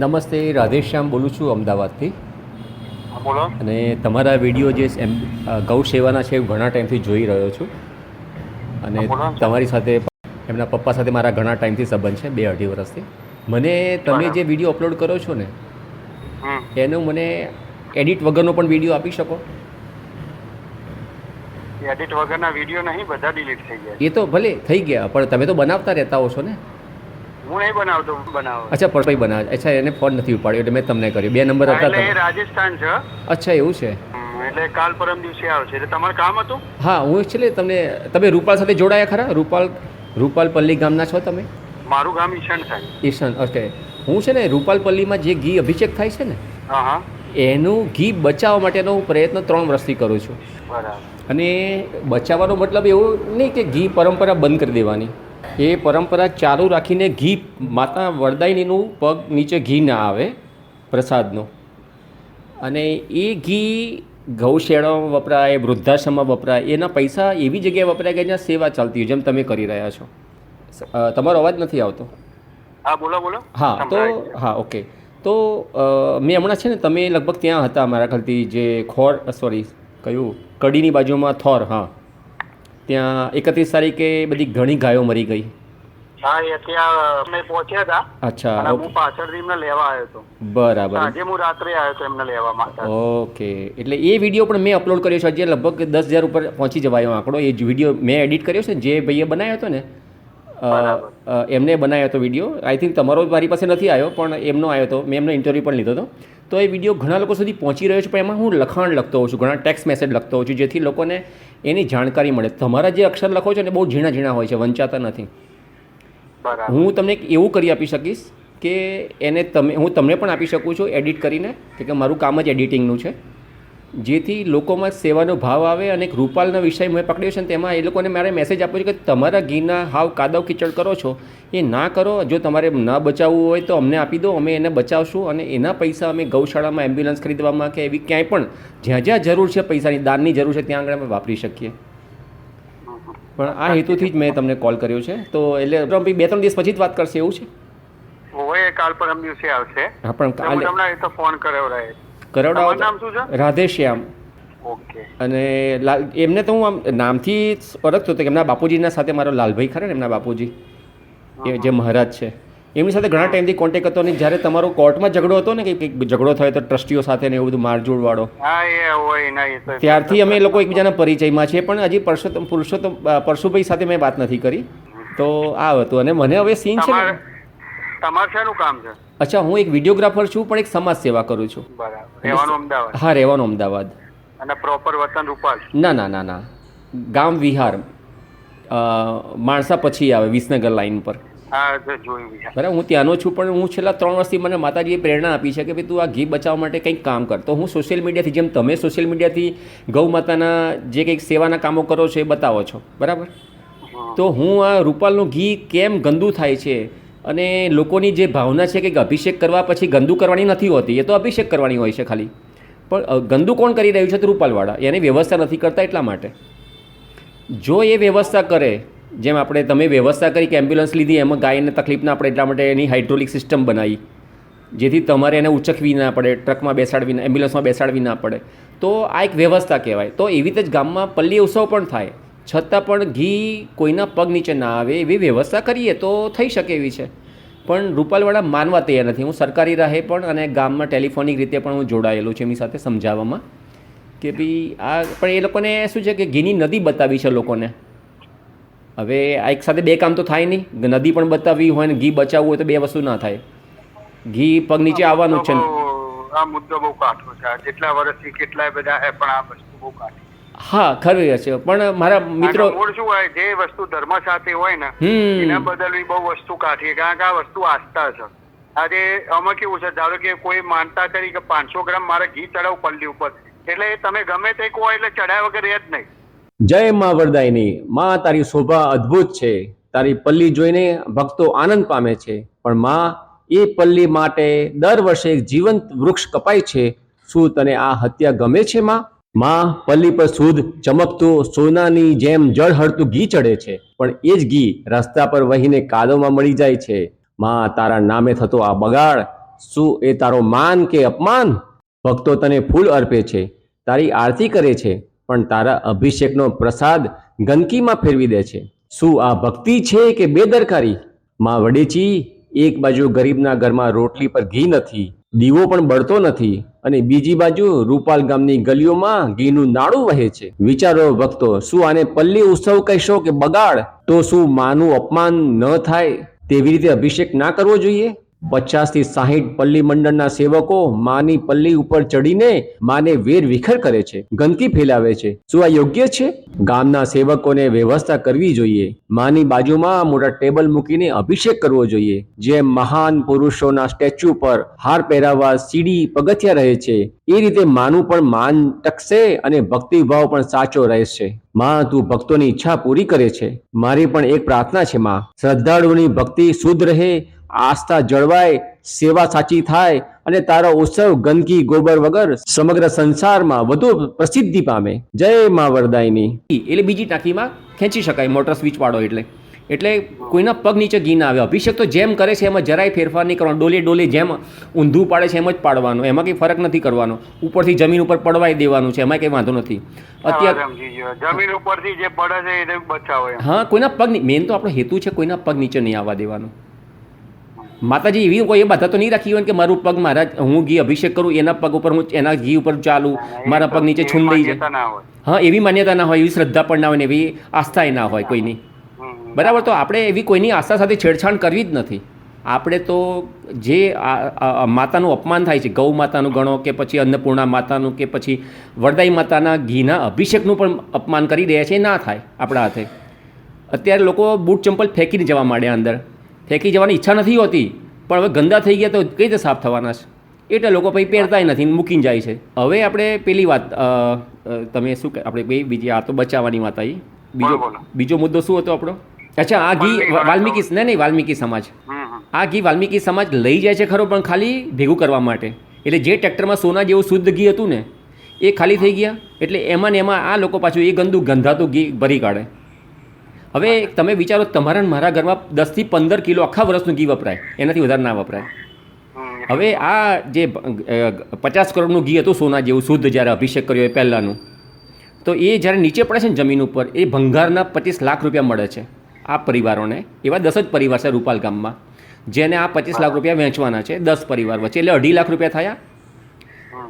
નમસ્તે રાધેશ્યામ બોલું છું અમદાવાદથી. બોલો. અને તમારા વીડિયો જે એમ ગૌ સેવાના છે એ ઘણા ટાઈમથી જોઈ રહ્યો છું. અને તમારી સાથે એમના પપ્પા સાથે મારા ઘણા ટાઈમથી સંબંધ છે બે અઢી વર્ષથી. મને તમે જે વીડિયો અપલોડ કરો છો ને એનો મને એડિટ વગરનો પણ વીડિયો આપી શકો? એડિટ વગરના વીડિયો નહીં બધા ડિલીટ થઈ ગયા એ તો ભલે થઈ ગયા પણ તમે તો બનાવતા રહેતા હો છો ને? હું નહીં બનાવતો બનાવો. અચ્છા પરભાઈ બનાવે અચ્છા એને ફોન નથી ઉપાડ્યો એટલે મેં તમને કર્યો. બે નંબર હતા એટલે એ તમે. રાજસ્થાન છે. અચ્છા એવું છે. એટલે કાલ પરમ દિવસે આવશે. એટલે તમારું કામ હતું? હા હું એકચ્યુઅલી તમને તમે રૂપાલ સાથે જોડાયા ખરા? રૂપાલ રૂપાલ પલ્લી ગામના છો તમે? મારું ગામ ઈશાન થાય. ઈશાન ઓકે. હું છે ને રૂપાલ પલ્લીમાં જે ઘી અભિષેક થાય છે ને હા હા. એનું ઘી બચાવવા માટેનો હું પ્રયત્ન ત્રણ વર્ષથી કરું છું. બરાબર. અને બચાવવાનો મતલબ એવું નહીં કે ઘી પરંપરા બંધ કરી દેવાની. એ પરંપરા ચાલુ રાખીને ઘી માતા વરદાયનીનું પગ નીચે ઘી ના આવે પ્રસાદનો. અને એ ઘી ગૌશાળામાં વપરાય વૃદ્ધાશ્રમમાં વપરાય એના પૈસા એવી જગ્યાએ વપરાય કે જ્યાં સેવા ચાલતી હોય જેમ તમે કરી રહ્યા છો. તમારો અવાજ નથી આવતો. હા બોલો બોલો. હા તો હા ઓકે. તો મેં હમણાં છે ને તમે લગભગ ત્યાં હતા મારા ખ્યાલથી જે ખોર સોરી કયું કડીની બાજુમાં થોર હા. ત્યાં એકત્રીસ તારીખે બધી ઘણી ગાયો મરી ગઈ. હા એ ત્યાં અમે પહોંચ્યા હતા. અચ્છા હું પાછળથી એમને લેવા આવ્યો હતો. બરાબર. આજે હું રાત્રે આવ્યો હતો એમને લેવા માટે. ઓકે. એટલે એ વીડિયો પણ મેં અપલોડ કર્યો છે. જે લગભગ દસ હજાર ઉપર પહોંચી જવાયો આંકડો. એ વીડિયો મેં એડિટ કર્યો છે જે ભાઈએ બનાવ્યો હતો ને એમને બનાવ્યો હતો વીડિયો. આઈ થિંક તમારો મારી પાસે નથી આવ્યો પણ એમનો આવ્યો હતો. મેં એમનો ઇન્ટરવ્યૂ પણ લીધો હતો. તો એ વીડિયો ઘણા લોકો સુધી પહોંચી રહ્યો છે પણ એમાં હું લખાણ લખતો હોઉં છું. ઘણા ટેક્સ્ટ મેસેજ લખતો હોઉં છું જેથી લોકોને એની જાણકારી મળે. તમારા જે અક્ષર લખો છો ને બહુ ઝીણા ઝીણા હોય છે વંચાતા નથી. હું તમને એક એવું કરી આપી શકીશ કે એને તમે હું તમને પણ આપી શકું છું એડિટ કરીને કે કે મારું કામ જ એડિટિંગનું છે. જેથી લોકોમાં સેવાનો ભાવ આવે અને એક રૂપાલનો વિષય મેં પકડ્યો છે ને તેમાં એ લોકોને મારે મેસેજ આપ્યો છે કે તમારા ઘીના હાવ કાદવ કીચડ કરો છો. એ ના કરો જો તમારે ન બચાવવું હોય તો અમને આપી દો અમે એને બચાવશું અને એના પૈસા અમે ગૌશાળામાં એમ્બ્યુલન્સ ખરીદવામાં કે એવી ક્યાંય પણ જ્યાં જ્યાં જરૂર છે પૈસાની દાનની જરૂર છે ત્યાં આગળ અમે વાપરી શકીએ. પણ આ હેતુથી જ મેં તમને કોલ કર્યો છે. તો એટલે બે ત્રણ દિવસ પછી જ વાત કરશે એવું છે? કાલ પરમ દિવસે આવશે. હા પણ કાલે તમને તો ફોન કર્યો રહે. કરોડા નામ શું છે? રાધેશ્યામ. ઓકે. અને લાલ એમને તો હું આમ નામથી ઓળખતો હતો કે એમના બાપુજીના સાથે મારો લાલભાઈ ખરા ને એમના બાપુજી એ જે મહારાજ છે. એમની સાથે ઘણા ટાઈમથી કોન્ટેક્ટ હતો અને જ્યારે તમારો કોર્ટમાં ઝઘડો હતો ને કે કંઈક ઝઘડો થયો તો ટ્રસ્ટીઓ સાથે ને એવું બધું મારઝૂડવાળો વાળો. ત્યારથી અમે લોકો એકબીજાના પરિચયમાં છીએ પણ હજી પરસોત્તમ પુરુષોત્તમ પરશુભાઈ સાથે મેં વાત નથી કરી. તો આ હતું અને મને હવે સીન છે તમારે કામ છે. અચ્છા હું એક વિડીયોગ્રાફર છું પણ એક સમાજ સેવા કરું છું. બરાબર. રહેવાનું અમદાવાદ. હા રહેવાનું અમદાવાદ. અને પ્રોપર વતન રૂપાલ. ના ના ના ના. ગામ વિહાર. માણસા પછી આવે વિસનગર લાઈન પર. બરાબર હું ત્યાંનો છું પણ હું છેલ્લા ત્રણ વર્ષથી મને માતાજીએ પ્રેરણા આપી છે કે ભાઈ તું આ ઘી બચાવવા માટે કંઈક કામ કર. તો હું સોશિયલ મીડિયાથી જેમ તમે સોશિયલ મીડિયાથી ગૌ માતાના જે કંઈક સેવાના કામો કરો છો એ બતાવો છો. બરાબર? તો હું આ રૂપાલનું ઘી કેમ ગંદુ થાય છે? અને લોકોની જે ભાવના છે કે અભિષેક કરવા પછી ગંદુ કરવાની નથી હોતી, એ તો અભિષેક કરવાની હોય છે ખાલી. પણ ગંદુ કોણ કરી રહ્યું છે તો રૂપાલવાળા? એની વ્યવસ્થા નથી કરતા એટલા માટે. જો એ વ્યવસ્થા કરે, જેમ આપણે, તમે વ્યવસ્થા કરી કે એમ્બ્યુલન્સ લીધી, એમાં ગાયને તકલીફ ના પડે એટલા માટે એની હાઇડ્રોલિક સિસ્ટમ બનાવી, જેથી તમારે એને ઉચકવી ના પડે, ટ્રકમાં બેસાડવી એમ્બ્યુલન્સમાં બેસાડવી ના પડે. તો આ એક વ્યવસ્થા કહેવાય. તો એવી રીતે જ ગામમાં પલ્લી ઉત્સવ પણ થાય. છતાં પણ ઘી કોઈના પગ નીચે ના આવે એવી વ્યવસ્થા કરીએ તો થઈ શકે એવી છે. પણ રૂપાલવાળા માનવા તૈયાર નથી. હું સરકારી રાહે પણ અને ગામમાં ટેલિફોનિક રીતે પણ હું જોડાયેલો છું એમની સાથે સમજાવવામાં. કે ભાઈ આ, પણ એ લોકોને શું છે કે ઘીની નદી બતાવી છે લોકોને. હવે આ એક સાથે બે કામ તો થાય નહીં. નદી પણ બતાવવી હોય ને ઘી બચાવવું હોય તો બે વસ્તુ ના થાય. ઘી પગ નીચે આવવાનું છે આ મુદ્દો બહુ કાઠો છે. જેટલા વર્ષથી કેટલાય બધા પણ આ વસ્તુ બહુ કાઠી હા ખરી હશે પણ મારા મિત્રો મૂળ શું હોય? જે વસ્તુ ધર્મ સાથે હોય ને એના બદલવી બહુ વસ્તુ કાઠી કારણ કે આ વસ્તુ આસ્થા છે. આજે આમાં કેવું છે? ધારો કે કોઈ માનતા કરી કે પાંચસો ગ્રામ મારે ઘી ચડાવ પલ્લી ઉપર એટલે તમે ગમે તે કહો એટલે ચડાય વગર રહે જ નહીં. જય મા વરદાયની. માં તારી શોભા અદ્ભુત છે. તારી પલ્લી જોઈને ભક્તો આનંદ પામે છે. પણ માં એ પલ્લી માટે દર વર્ષે એક જીવંત વૃક્ષ કપાય છે. શું તને આ હત્યા ગમે છે માં? માં પલ્લી પર શુદ્ધ ચમકતું સોનાની જેમ જળ હળતું ઘી ચડે છે. પણ એ જ ઘી રસ્તા પર વહીને કાદવમાં મળી જાય છે. માં, તારા નામે થતો આ બગાડ, શું એ તારો માન કે અપમાન? ભક્તો તને ફૂલ અર્પે છે. તારી આરતી કરે છે, પણ તારા અભિષેકનો પ્રસાદ ગંદકીમાં ફેરવી દે છે. શું આ ભક્તિ છે કે બેદરકારી? માં વડેચી, એક બાજુ ગરીબના ઘરમાં રોટલી પર ઘી નથી. દીવો પણ બળતો નથી અને બીજી બાજુ રૂપાલ ગામની ગલીઓમાં ઘીનું નાળું વહે છે. વિચારો ભક્તો, શું આને પલ્લી ઉત્સવ કહેશો કે બગાડ? તો શું માનું અપમાન ન થાય? તેવી રીતે અભિષેક ના કરવો જોઈએ? પચાસથી સાહીઠ પલ્લી મંડળના સેવકો માની પલ્લી ઉપર ચડીને માને વેર વિખર કરે છે, ગંદકી ફેલાવે છે. શું આ યોગ્ય છે? ગામના સેવકોને વ્યવસ્થા કરવી જોઈએ. માની બાજુમાં મોટા ટેબલ મૂકીને અભિષેક કરવો જોઈએ. જે મહાન પુરુષોના સ્ટેચ્યુ પર હાર પહેરાવવા સીડી પગથિયા રહે છે. એ રીતે માનું પણ માન ટકશે અને ભક્તિભાવ પણ સાચો રહેશે. માં, તું ભક્તોની ઈચ્છા પૂરી કરે છે. મારી પણ એક પ્રાર્થના છે, માં. શ્રદ્ધાળુની ભક્તિ શુદ્ધ રહે આસ્થા જળવાય સેવા સાચી થાય અને તારો ઉત્સવ ગંદકી ગોબર વગર સમગ્ર સંસારમાં વધુ પ્રસિદ્ધિ પામે. જય મા વરદાયની. એટલે બીજી ટાંકીમાં ખેંચી શકાય મોટર સ્વિચ વાળો એટલે. એટલે કોઈના પગ નીચે ઘી ના આવે. અભિષેક તો જેમ કરે છે એમાં જરાય ફેરફાર નહીં કરવાનો. ડોલે ડોલે જેમ ઊંધું પાડે છે એમ જ પાડવાનું. એમાં કંઈ ફરક નથી કરવાનો. ઉપરથી જમીન ઉપર પડવાઈ દેવાનું છે. એમાં કંઈ વાંધો નથી. અત્યારે જમીન ઉપરથી જે પડે છે એને બચાવો હા કોઈના પગ મેન તો આપણો હેતુ છે કોઈના પગ નીચે નહીં આવવા દેવાનું. માતાજી એવી કોઈ એ બાધા તો નહીં રાખી હોય કે મારું પગ મારા હું ઘી અભિષેક કરું એના પગ ઉપર હું એના ઘી ઉપર ચાલું મારા પગ નીચે એવી લઈ જાય. હા એવી માન્યતા ના હોય એવી શ્રદ્ધા પણ ના હોય ને એવી આસ્થા ના હોય કોઈની. બરાબર તો આપણે એવી કોઈની આસ્થા સાથે છેડછાણ કરવી જ નથી. આપણે તો જે માતાનું અપમાન થાય છે ગૌ માતાનું ગણો કે પછી અન્નપૂર્ણા માતાનું કે પછી વરદાઈ માતાના ઘીના અભિષેકનું પણ અપમાન કરી રહ્યા છે એ ના થાય આપણા હાથે. અત્યારે લોકો બૂટ ચંપલ ફેંકીને જવા માંડ્યા અંદર. ફેંકી જવાની ઈચ્છા નથી હોતી. પણ હવે ગંદા થઈ ગયા તો કઈ રીતે સાફ થવાના છે? એટલે લોકો પછી પહેરતાય નથી ને મૂકીને જાય છે. હવે આપણે પેલી વાત તમે શું આપણે બીજી આ તો બચાવવાની વાત આવી. બીજો. બીજો મુદ્દો શું હતો આપણો? અચ્છા આ ઘી વાલ્મીકી નહીં નહીં વાલ્મીકી સમાજ. આ ઘી વાલ્મીકી સમાજ લઈ જાય છે ખરો પણ ખાલી ભેગું કરવા માટે. એટલે જે ટ્રેક્ટરમાં સોના જેવું શુદ્ધ ઘી હતું ને એ ખાલી થઈ ગયા. એટલે એમાં ને એમાં આ લોકો પાછું એ ગંદુ ગંધાતું ઘી ભરી કાઢે. હવે તમે વિચારો તમારા મારા ઘરમાં દસથી પંદર કિલો આખા વર્ષનું ઘી વપરાય. એનાથી વધારે ના વપરાય. હવે આ જે પચાસ કરોડનું ઘી હતું સોના જેવું શુદ્ધ જ્યારે અભિષેક કર્યો એ પહેલાંનું તો એ જ્યારે નીચે પડે છે ને જમીન ઉપર એ ભંગારના પચીસ લાખ રૂપિયા મળે છે આ પરિવારોને એવા દસ જ પરિવાર છે રૂપાલ ગામમાં જેને આ પચીસ લાખ રૂપિયા વેચવાના છે દસ પરિવાર વચ્ચે એટલે અઢી લાખ રૂપિયા થયા.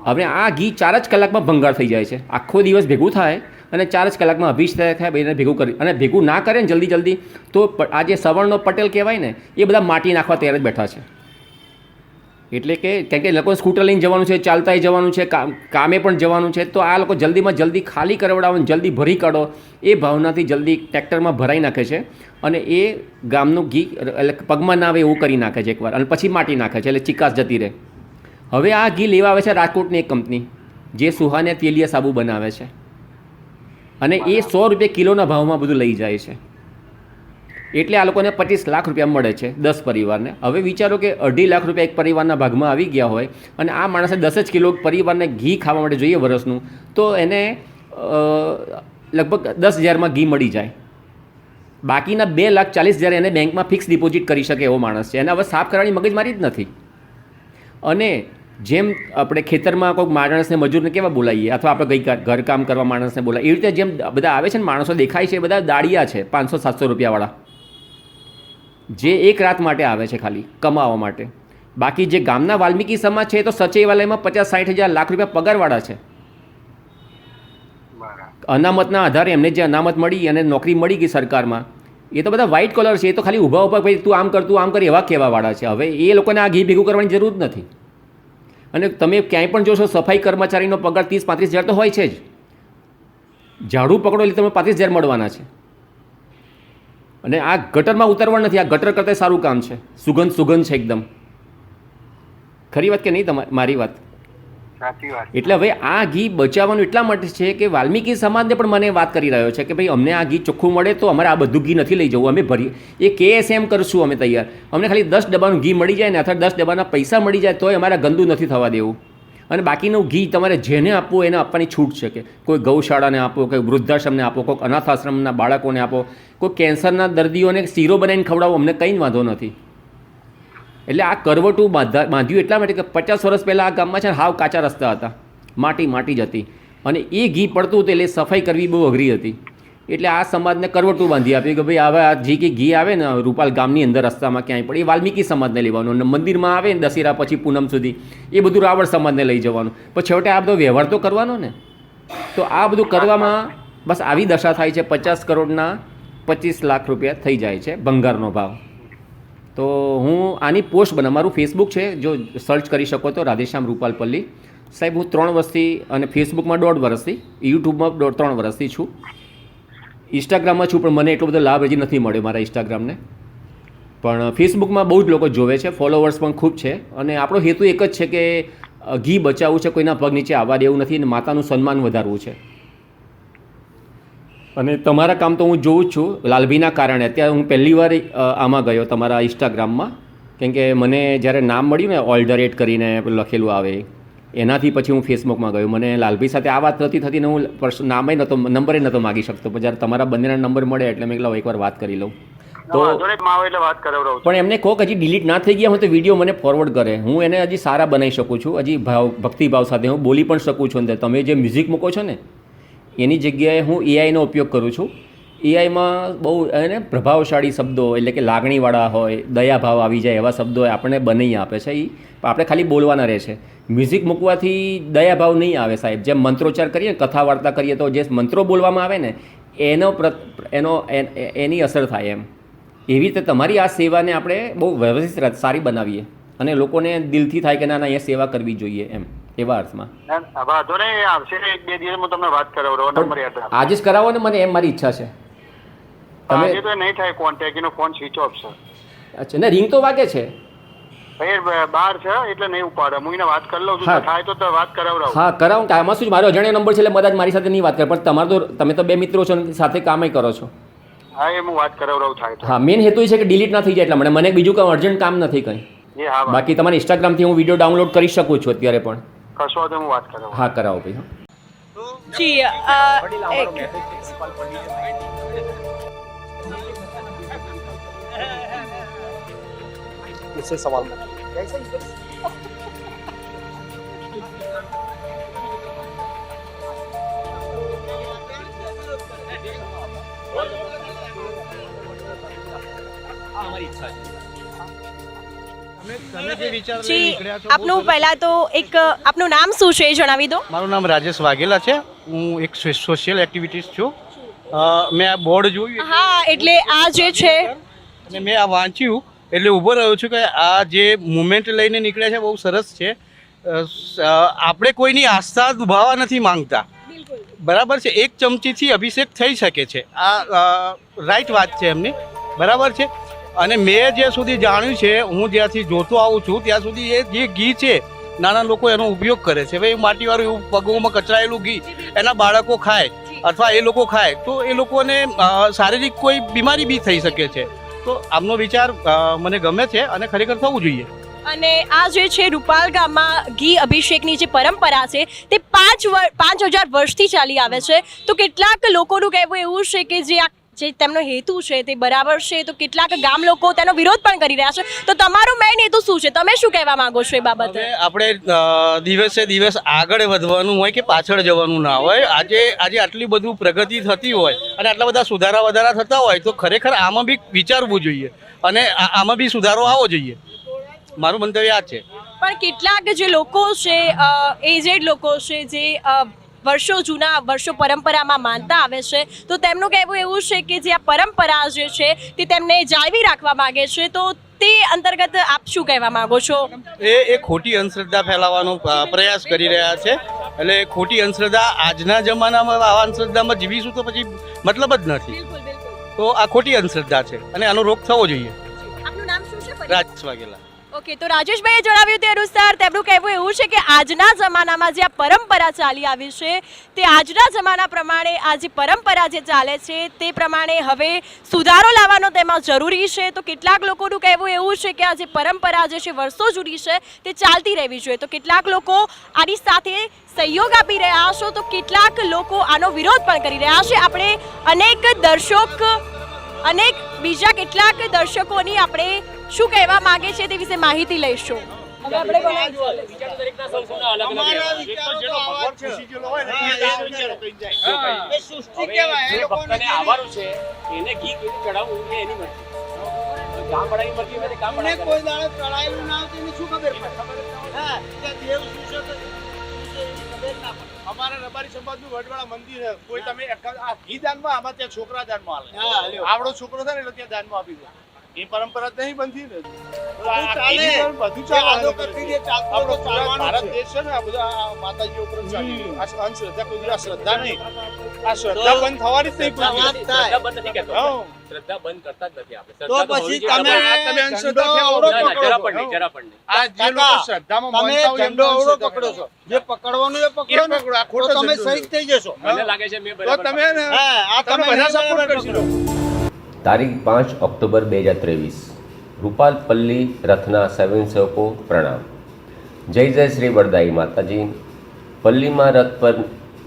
હવે આ ઘી ચાર જ કલાકમાં ભંગાર થઈ જાય છે. આખો દિવસ ભેગું થાય અને ચાર જ કલાકમાં અભિષેક થાય બેને ભેગું કરી અને ભેગું ના કરે ને જલ્દી જલ્દી, તો આ જે સવર્ણનો પટેલ કહેવાય ને, એ બધા માટી નાખવા તૈયાર જ બેઠા છે. એટલે કે કેમ કે લોકો સ્કૂટર લઈને જવાનું છે, ચાલતાય જવાનું છે, કામ, કામે પણ જવાનું છે, તો આ લોકો જલ્દીમાં જલ્દી ખાલી કરવડાવો જલ્દી ભરી કાઢો, એ ભાવનાથી જલ્દી ટ્રેક્ટરમાં ભરાઈ નાખે છે. અને એ ગામનું ઘી, એટલે પગમાં ના આવે એવું કરી નાખે છે એકવાર, અને પછી માટી નાખે છે, એટલે ચિકાસ જતી રહે. હવે આ ઘી લેવા આવે છે રાજકોટની એક કંપની, જે સુહાને તેલિયા સાબુ બનાવે છે. અને એ સો રૂપિયા કિલોના ભાવમાં બધું લઈ જાય છે. એટલે આ લોકોને પચીસ લાખ રૂપિયા મળે છે દસ પરિવારને. હવે વિચારો કે અઢી લાખ રૂપિયા એક પરિવારના ભાગમાં આવી ગયા હોય અને આ માણસે દસ જ કિલો પરિવારને ઘી ખાવા માટે જોઈએ વર્ષનું તો એને લગભગ દસ હજારમાં ઘી મળી જાય. બાકીના બે લાખ ચાલીસ હજાર એને બેંકમાં ફિક્સ ડિપોઝિટ કરી શકે એવો માણસ છે. એને હવે સાફ કરવાની મગજમારી જ નથી. અને જેમ આપણે ખેતરમાં કોઈક માણસને મજૂરને કેવા બોલાવીએ અથવા આપણે ગઈ ઘરકામ કરવા માણસને બોલાવીએ એવી રીતે જેમ બધા આવે છે ને માણસો દેખાય છે બધા દાડિયા છે પાંચસો સાતસો રૂપિયાવાળા. જે એક રાત માટે આવે છે ખાલી કમાવા માટે. બાકી જે ગામના વાલ્મીકી સમાજ છે એ તો સચિવાલયમાં પચાસ સાઠ હજાર લાખ રૂપિયા પગારવાળા છે. અનામતના આધારે એમને જે અનામત મળી અને નોકરી મળી ગઈ સરકારમાં એ તો બધા વ્હાઇટ કલર છે એ તો ખાલી ઊભા ઊભા ભાઈ તું આમ કર તું આમ કર એવા કહેવાવાળા છે. હવે એ લોકોને આ ઘી ભેગું કરવાની જરૂર જ નથી. અને તમે ક્યાંય પણ જોશો, સફાઈ કર્મચારીનો પગાર ત્રીસ, પાંત્રીસ હજાર તો હોય છે જ. ઝાડુ પકડો એટલે તમે પાંત્રીસ હજાર મળવાના છે. અને આ ગટરમાં ઉતરવા નથી, આ ગટર કરતાં સારું કામ છે. સુગંધ સુગંધ છે એકદમ. ખરી વાત કે નહીં તમારી મારી વાત? એટલે હવે આ ઘી બચાવવાનું એટલા માટે છે કે વાલ્મીકી સમાજને પણ મને વાત કરી રહ્યો છે કે ભાઈ અમને આ ઘી ચોખ્ખું મળે તો અમારે આ બધું ઘી નથી લઈ જવું, અમે ભરી એ કેએસ એમ કરશું અમે તૈયાર. અમને ખાલી દસ ડબ્બાનું ઘી મળી જાય ને અથવા દસ ડબ્બાના પૈસા મળી જાય તોય અમારે ગંદુ નથી થવા દેવું. અને બાકીનું ઘી તમારે જેને આપવું એને આપવાની છૂટ છે કે કોઈ ગૌશાળાને આપો, કોઈ વૃદ્ધાશ્રમને આપો, કોઈક અનાથ આશ્રમના બાળકોને આપો, કોઈ કેન્સરના દર્દીઓને શીરો બનાવીને ખવડાવો અમને કંઈ જ વાંધો નથી. એટલે આ કરવટું બાંધા બાંધ્યું એટલા માટે કે પચાસ વર્ષ પહેલાં આ ગામમાં છે હાવ કાચા રસ્તા હતા. માટી માટી જ હતી. અને એ ઘી પડતું હતું એટલે સફાઈ કરવી બહુ અઘરી હતી. એટલે આ સમાજને કરવટું બાંધી આપ્યું કે ભાઈ હવે આ જે કંઈ ઘી આવે ને રૂપાલ ગામની અંદર રસ્તામાં ક્યાંય પડે એ વાલ્મીકી સમાજને લેવાનું અને મંદિરમાં આવે ને દશેરા પછી પૂનમ સુધી, એ બધું રાવણ સમાજને લઈ જવાનું. પણ છેવટે આ બધો વ્યવહાર તો કરવાનો ને. તો આ બધું કરવામાં બસ આવી દશા થાય છે, પચાસ કરોડના પચીસ લાખ રૂપિયા થઈ જાય છે, ભંગારનો ભાવ. તો હું આની પોસ્ટ બના મારું ફેસબુક છે, જો સર્ચ કરી શકો તો રાધેશ્યામ રૂપાલ પલ્લી. સાહેબ, હું ત્રણ વર્ષથી અને ફેસબુકમાં દોઢ વર્ષથી યુટ્યુબમાં દોઢ, ત્રણ વર્ષથી છું. ઇન્સ્ટાગ્રામમાં છું, પણ મને એટલો બધો લાભ હજી નથી મળ્યો મારા ઇન્સ્ટાગ્રામને પણ ફેસબુકમાં બહુ જ લોકો જોવે છે ફોલોવર્સ પણ ખૂબ છે. અને આપણો હેતુ એક જ છે કે ઘી બચાવવું છે, કોઈના પગ નીચે આવવા દેવું નથી અને માતાનું સન્માન વધારવું છે. અને તમારા કામ તો હું જોઉં જ છું. લાલભીના કારણે. અત્યારે હું પહેલી વાર આમાં ગયો તમારા ઇન્સ્ટાગ્રામમાં કેમ કે મને જ્યારે નામ મળ્યું ને ઓલ્ડરેટ કરીને લખેલું આવે એનાથી પછી હું ફેસબુકમાં ગયો. મને લાલભી સાથે આ વાત નથી થતી ને હું પર્સ નામે નહોતો નંબરે નહોતો માગી શકતો. પણ જ્યારે તમારા બંનેના નંબર મળે એટલે મેં એકલા એકવાર વાત કરી લઉં. તો પણ એમને કહો હજી ડિલીટ ના થઈ ગયા હોય તો વીડિયો મને ફોરવર્ડ કરે. હું એને હજી સારા બનાવી શકું છું. હજી ભાવ ભક્તિભાવ સાથે હું બોલી પણ શકું છું અંદર. તમે જે મ્યુઝિક મૂકો છો ને એની જગ્યાએ હું એઆઈનો ઉપયોગ કરું છું. એઆઈમાં બહુ, એને પ્રભાવશાળી શબ્દો એટલે કે લાગણીવાળા હોય, દયાભાવ આવી જાય એવા શબ્દો આપણને બનાવી આપે છે. એ આપણે ખાલી બોલવાના રહે છે. મ્યુઝિક મૂકવાથી દયાભાવ નહીં આવે સાહેબ. જેમ મંત્રોચ્ચાર કરીએ કથા વાર્તા કરીએ, તો જે મંત્રો બોલવામાં આવે ને, એનો પ્ર- એનો એન- અસર થાય એમ. એવી રીતે તમારી આ સેવાને આપણે બહુ વ્યવસ્થિત સારી બનાવીએ અને લોકોને દિલથી થાય કે ના ના એ સેવા કરવી જોઈએ એમ. એવા અર્થમાં. વાંધો નહીં આવશે. એક બે દિવસમાં તમને વાત કરાવો નંબર યાદ આજે જ કરાવો ને મને એમ મારી ઈચ્છા છે. આજે તો નહીં થાય કોન્ટેક્ટ એનો ફોન સ્વિચ ઓફ છે. અચ્છા ને રિંગ તો વાગે છે. બહાર છે એટલે નહીં ઉપાડે. હું એને વાત કરી લઉં છું હા. થાય તો વાત કરાવડાવું. હા કરાવું કે આમાં શું મારો અજાણ્યો નંબર છે એટલે બધા મારી સાથે નહીં વાત કરે. પણ તમારો તો તમે તો બે મિત્રો છો સાથે કામે કરો છો. હા એ હું વાત કરાવડાવું થાય હા મેન હેતુ એ છે કે ડિલીટ ના થઈ જાય એટલા મને મને બીજું કંઈ અર્જન્ટ કામ નથી કંઈ. હા બાકી તમારા ઇન્સ્ટાગ્રામથી હું વીડિયો ડાઉનલોડ કરી શકું છું અત્યારે પણ. કશો વાંધો નહીં, હું વાત કરાવું હા કરાવો ભાઈ હા. જી અ, એક मुझसे सवाल मत જી આપનું પહેલા તો એક આપનું નામ શું છે એ જણાવી દો. મારું નામ રાજેશ વાઘેલા છે. હું એક સોશિયલ એક્ટિવિટીઝ છું. મેં આ બોર્ડ જોયું હા એટલે આ જે છે અને મેં આ વાંચ્યું એટલે ઊભો રહ્યો છું કે આ જે મુમેન્ટ લઈને નીકળ્યા છે બહુ સરસ છે. આપણે કોઈની આસ્થા દુભાવા નથી માંગતા. બરાબર છે? એક ચમચીથી અભિષેક થઈ શકે છે. આ રાઈટ વાત છે એમની. બરાબર છે? અને મેં જ્યાં સુધી જાણ્યું છે, હું જ્યાંથી જોતો આવું છું, ત્યાં સુધી એ જે ઘી છે, નાના લોકો એનો ઉપયોગ કરે છે. ભાઈ માટીવાળું એવું પગોમાં કચરાયેલું ઘી, એના બાળકો ખાય અથવા એ લોકો ખાય, તો એ લોકોને શારીરિક કોઈ બીમારી બી થઈ શકે છે. તો આમનો વિચાર મને ગમે છે અને ખરેખર થવું જોઈએ. અને આ જે છે, રૂપાલ ગામમાં ઘી અભિષેકની જે પરંપરા છે, તે પાંચ પાંચ હજાર વર્ષથી ચાલી આવે છે. તો કેટલાક લોકોનું કહેવું એવું છે કે જે આ જે તેમનો હેતુ છે તે બરાબર છે તો કેટલાક ગામ લોકો તેનો વિરોધ પણ કરી રહ્યા છે. તો તમારું મેઇન હેતુ શું છે? તમે શું કહેવા માંગો છો એ બાબતે? આપણે દિવસે દિવસ આગળ વધવાનું હોય કે પાછળ જવાનું ના હોય આજે આજે આટલી બધું પ્રગતિ થતી હોય અને આટલા બધા સુધારા વધારા થતા હોય તો ખરેખર આમાં બી વિચારવું જોઈએ અને આમાં બી સુધારો આવવો જોઈએ. મારું મંતવ્ય આ છે. પણ કેટલાક જે લોકો છે એજેડ લોકો છે જે વર્ષો જૂના વર્ષો પરંપરામાં માનતા આવે છે તો તેમનું કહેવું એવું છે કે જે આ પરંપરા જે છે તે તેમને જાળવી રાખવા માગે છે તો તે અંતર્ગત આપ શું કહેવા માંગો છો? એ એ ખોટી અંધશ્રદ્ધા ફેલાવવાનો પ્રયાસ કરી રહ્યા છે એટલે ખોટી અંધશ્રદ્ધા આજના જમાનામાં આવા અંધશ્રદ્ધામાં જીવીશું તો પછી મતલબ જ નથી. તો આ ખોટી અંધશ્રદ્ધા છે અને આનો રોગ થવો જોઈએ. આપનું નામ શું છે? ફરી? રાજ વાઘેલા. ઓકે, તો રાજેશભાઈએ જણાવ્યું તે અનુસાર, તેમનું કહેવું એવું છે કે આજના જમાનામાં જે આ પરંપરા ચાલી આવી છે, તે આજના જમાના પ્રમાણે આ જે પરંપરા જે ચાલે છે, તે પ્રમાણે હવે સુધારો લાવવાનો તેમાં જરૂરી છે. તો કેટલાક લોકોનું કહેવું એવું છે કે આ જે પરંપરા જે છે વર્ષો જૂની છે, તે ચાલતી રહેવી જોઈએ. તો કેટલાક લોકો આની સાથે સહયોગ આપી રહ્યા છો, તો કેટલાક લોકો આનો વિરોધ પણ કરી રહ્યા છે. આપણે અનેક દર્શક, અનેક બીજા કેટલાક દર્શકોની આપણે શું કહેવા માંગે છે તે વિશે માહિતી લઈશું. આવા એને ઘી ચડાવવું એની મરજી. ગામ વાળાની મરજી હોય તો ગામ કોઈ દાડો ચડાયેલું ના આવતું એની શું ખબર પડે? હા કે દેવ શું છે તો શું છે એની ખબર ના પડે. અમારા રબારી સમાજનું વડવાળા મંદિર કોઈ તમે આ ઘી દાનમાં આમાં ત્યાં છોકરા દાનમાં હા, આવડો છોકરો થાય ને એટલે ત્યાં દાનમાં આપી દે. એ પરંપરા નહીં બનતી ને. બધું ચાલે. આપણો ભારત દેશ છે ને આ બધા માતાજી ઉપર. આ અંધશ્રદ્ધા કોઈ શ્રદ્ધા નહીં. આ શ્રદ્ધા બંધ થવાની જ નહીં શ્રદ્ધા બંધ નથી કહેતો. શ્રદ્ધા બંધ કરતા જ નથી આપણે. તો પછી તમે તમે અંધશ્રદ્ધા પકડો જરા પણ નહીં જરા પણ નહીં. આ જે લોકો શ્રદ્ધામાં તમે એમને અવળો પકડો છો. જે પકડવાનું એ પકડો ને આ ખોટો તમે ઝંડો થઈ જશો. મને લાગે છે મેં તો તમે આ તમે બધા સપોર્ટ કરશો. તારીખ પાંચ ઓક્ટોબર બે હજાર ત્રેવીસ. રૂપાલ પલ્લી રથના સ્વયંસેવકો સેવકો પ્રણામ. જય જય શ્રી વરદાઈ માતાજી. પલ્લીમાં રથ પર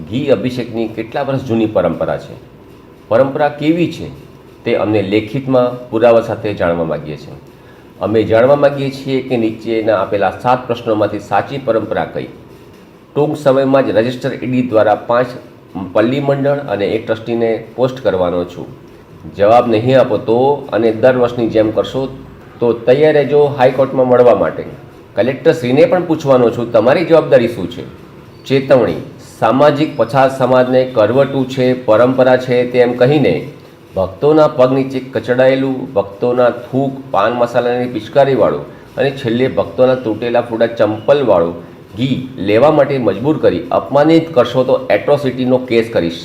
ઘી અભિષેકની કેટલા વર્ષ જૂની પરંપરા છે? પરંપરા કેવી છે તે અમને લેખિતમાં પુરાવા સાથે જાણવા માગીએ છીએ. અમે જાણવા માગીએ છીએ કે નીચેના આપેલા સાત પ્રશ્નોમાંથી સાચી પરંપરા કઈ? ટૂંક સમયમાં જ રજિસ્ટર ઈડી દ્વારા પાંચ પલ્લી મંડળ અને એક ટ્રસ્ટીને પોસ્ટ કરવાનો છું. જવાબ નહીં આપો તો અને દર વર્ષની જેમ કરશો તો તૈયાર રહેજો હાઈકોર્ટમાં મળવા માટે. કલેક્ટરશ્રીને પણ પૂછવાનો છું, તમારી જવાબદારી શું છે? ચેતવણી, સામાજિક પછાત સમાજને કરવટું છે, પરંપરા છે તેમ કહીને ભક્તોના પગ નીચે કચડાયેલું, ભક્તોના થૂક, પાન મસાલાની પિચકારીવાળું અને છેલ્લે ભક્તોના તૂટેલા ફૂડા ચંપલવાળું ઘી લેવા માટે મજબૂર કરી અપમાનિત કરશો તો એટ્રોસિટીનો કેસ કરીશ.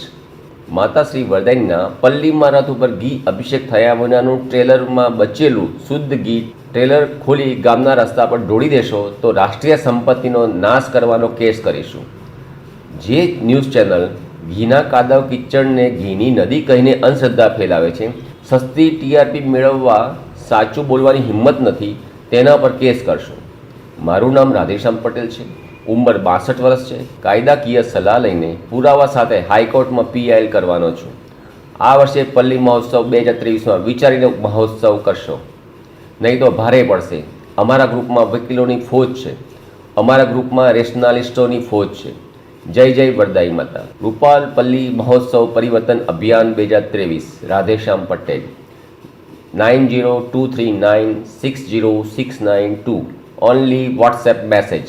માતા શ્રી વરદાઈના પલ્લીમાં રથ ઉપર ઘી અભિષેક થયા વિનાનું ટ્રેલરમાં બચેલું શુદ્ધ ઘી ટ્રેલર ખોલી ગામના રસ્તા પર ઢોળી દેશો તો રાષ્ટ્રીય સંપત્તિનો નાશ કરવાનો કેસ કરીશું. જે ન્યૂઝ ચેનલ ઘીના કાદવ કિચડને ઘીની નદી કહીને અંધશ્રદ્ધા ફેલાવે છે, સસ્તી ટીઆરપી મેળવવા સાચું બોલવાની હિંમત નથી, તેના પર કેસ કરશો. મારું નામ રાધેશ્યામ પટેલ છે. ઉંમર બાસઠ વર્ષ છે. કાયદાકીય સલાહ લઈને પુરાવા સાથે હાઈકોર્ટમાં પીઆઈએલ કરવાનો છું. આ વર્ષે પલ્લી મહોત્સવ બે હજાર ત્રેવીસમાં વિચારીને મહોત્સવ કરશો. નહીં તો ભારે પડશે. અમારા ગ્રુપમાં વકીલોની ફોજ છે. અમારા ગ્રુપમાં રેશનાલિસ્ટોની ફોજ છે. જય જય વરદાઈ માતા. રૂપાલ પલ્લી મહોત્સવ પરિવર્તન અભિયાન બે હજાર ત્રેવીસ. Radheshyam Patel. Nine zero two three nine six zero six nine two. Only WhatsApp message.